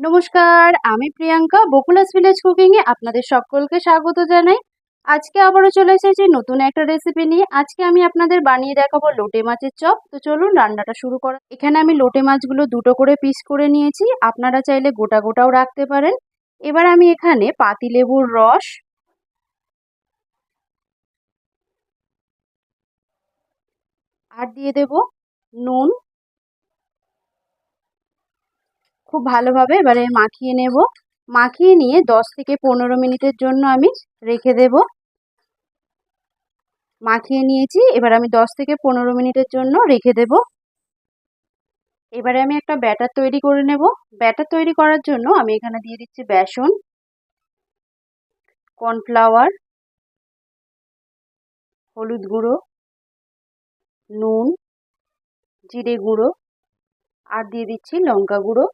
নমস্কার, আমি প্রিয়াঙ্কা, বকুলাস ভিলেজ কুকিংয়ে আপনাদের সকলকে স্বাগত জানাই। আজকে আবারও চলে এসেছি নতুন একটা রেসিপি নিয়ে। আজকে আমি আপনাদের বানিয়ে দেখাবো লোটে মাছের চপ। তো চলুন রান্নাটা শুরু করা এখানে আমি লোটে মাছগুলো দুটো করে পিস করে নিয়েছি। আপনারা চাইলে গোটা গোটাও রাখতে পারেন। এবার আমি এখানে পাতিলেবুর রস, আর দিয়ে দেব নুন খুব ভালোভাবে এবারে মাখিয়ে নেব। মাখিয়ে নিয়ে দশ থেকে পনেরো মিনিটের জন্য আমি রেখে দেব। মাখিয়ে নিয়েছি, এবার আমি দশ থেকে পনেরো মিনিটের জন্য রেখে দেব। এবারে আমি একটা ব্যাটার তৈরি করে নেব। ব্যাটার তৈরি করার জন্য আমি এখানে দিয়ে দিচ্ছি বেসন, কর্নফ্লাওয়ার, হলুদ গুঁড়ো, নুন, জিরে গুঁড়ো, আর দিয়ে দিচ্ছি লঙ্কা গুঁড়ো।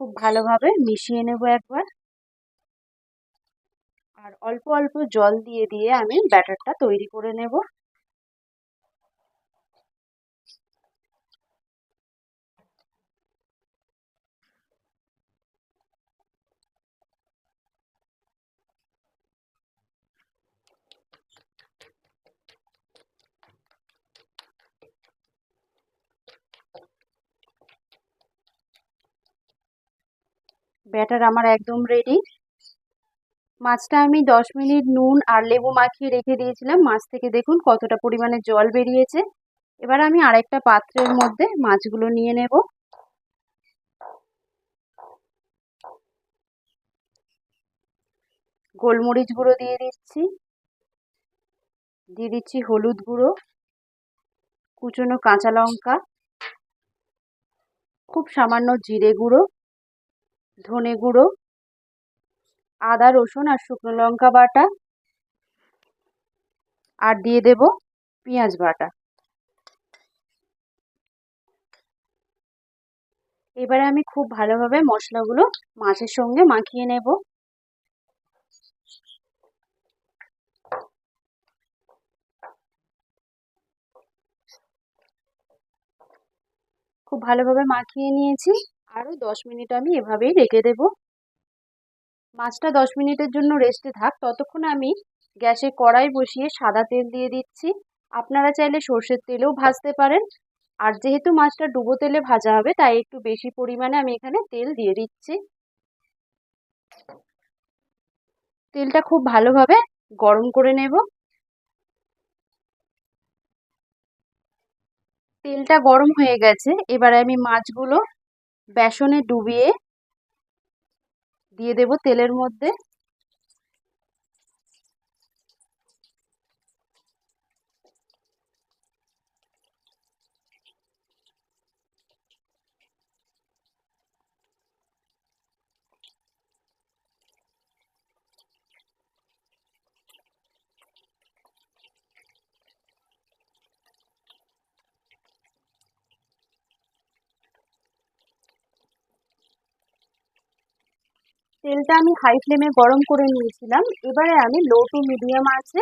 খুব ভালোভাবে মিশিয়ে নেব একবার। আর অল্প অল্প জল দিয়ে দিয়ে আমি ব্যাটারটা তৈরি করে নেব। ব্যাটার আমার একদম রেডি মাছটা আমি দশ মিনিট নুন আর লেবু মাখিয়ে রেখে দিয়েছিলাম। মাছ থেকে দেখুন কতটা পরিমাণে জল বেরিয়েছে। এবার আমি আরেকটা পাত্রের মধ্যে মাছগুলো নিয়ে নেব। গোলমরিচ গুঁড়ো দিয়ে দিচ্ছি। দিয়ে দিচ্ছি হলুদ গুঁড়ো, কুচনো কাঁচা লঙ্কা, খুব সামান্য জিরে গুঁড়ো। ধনে গুঁড়ো, আদা, রসুন আর শুকনো লঙ্কা বাটা আর দিয়ে দেব পেঁয়াজ বাটা। এবারে আমি খুব ভালোভাবে মশলাগুলো মাছের সঙ্গে মাখিয়ে নেব। খুব ভালোভাবে মাখিয়ে নিয়েছি। আরও দশ মিনিট আমি এভাবেই রেখে দেব। মাছটা দশ মিনিটের জন্য রেস্টে থাক। ততক্ষণ আমি গ্যাসে কড়াই বসিয়ে সাদা তেল দিয়ে দিচ্ছি। আপনারা চাইলে সর্ষের তেলেও ভাজতে পারেন। আর যেহেতু মাছটা ডুবো তেলে ভাজা হবে, তাই একটু বেশি পরিমাণে আমি এখানে তেল দিয়ে দিচ্ছি। তেলটা খুব ভালোভাবে গরম করে নেব। তেলটা গরম হয়ে গেছে। এবারে আমি মাছগুলো বেসনে ডুবিয়ে দিয়ে দেব তেলের মধ্যে। তেলটা আমি হাই ফ্লেমে গরম করে নিয়েছিলাম। এবারে আমি লো টু মিডিয়াম আছে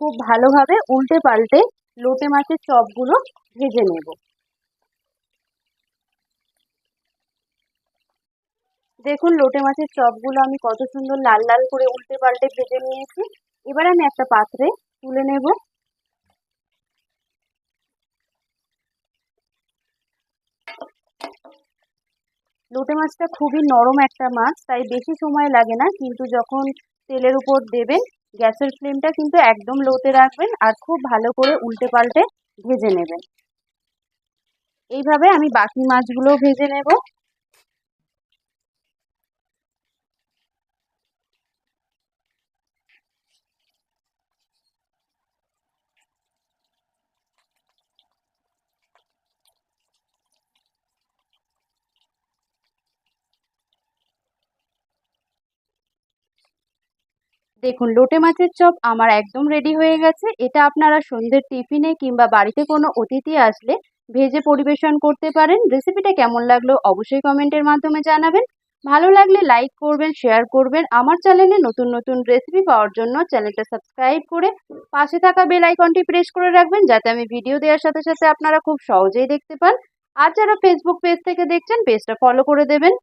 খুব ভালোভাবে উল্টে পাল্টে লোটে মাছের চপগুলো ভেজে নেব। দেখুন, লোটে মাছের চপগুলো আমি কত সুন্দর লাল লাল করে উল্টে পাল্টে ভেজে নিয়েছি। এবার আমি একটা পাত্রে তুলে নেব। লোটে মাছটা খুবই নরম একটা মাছ, তাই বেশি সময় লাগে না, কিন্তু যখন তেলের উপর দেবেন, গ্যাসের ফ্লেমটা কিন্তু একদম লোতে রাখবেন আর খুব ভালো করে উল্টে পাল্টে ভেজে নেবেন। এইভাবে আমি বাকি মাছগুলো ভেজে নেব। দেখুন, লোটে মাছের চপ আমার একদম রেডি হয়ে গেছে। এটা আপনারা সন্ধ্যের টিফিনে কিংবা বাড়িতে কোনো অতিথি আসলে ভেজে পরিবেশন করতে পারেন। রেসিপিটা কেমন লাগল অবশ্যই কমেন্টের মাধ্যমে জানাবেন। ভালো লাগলে লাইক করবেন শেয়ার করবেন। আমার চ্যানেলে নতুন নতুন রেসিপি পাওয়ার জন্য চ্যানেলটা সাবস্ক্রাইব করে পাশে থাকা বেল আইকনটি প্রেস করে রাখবেন, যাতে আমি ভিডিও দেওয়ার সাথে সাথে আপনারা খুব সহজেই দেখতে পান। আর যারা ফেসবুক পেজ থেকে দেখছেন পেজটা ফলো করে দেবেন।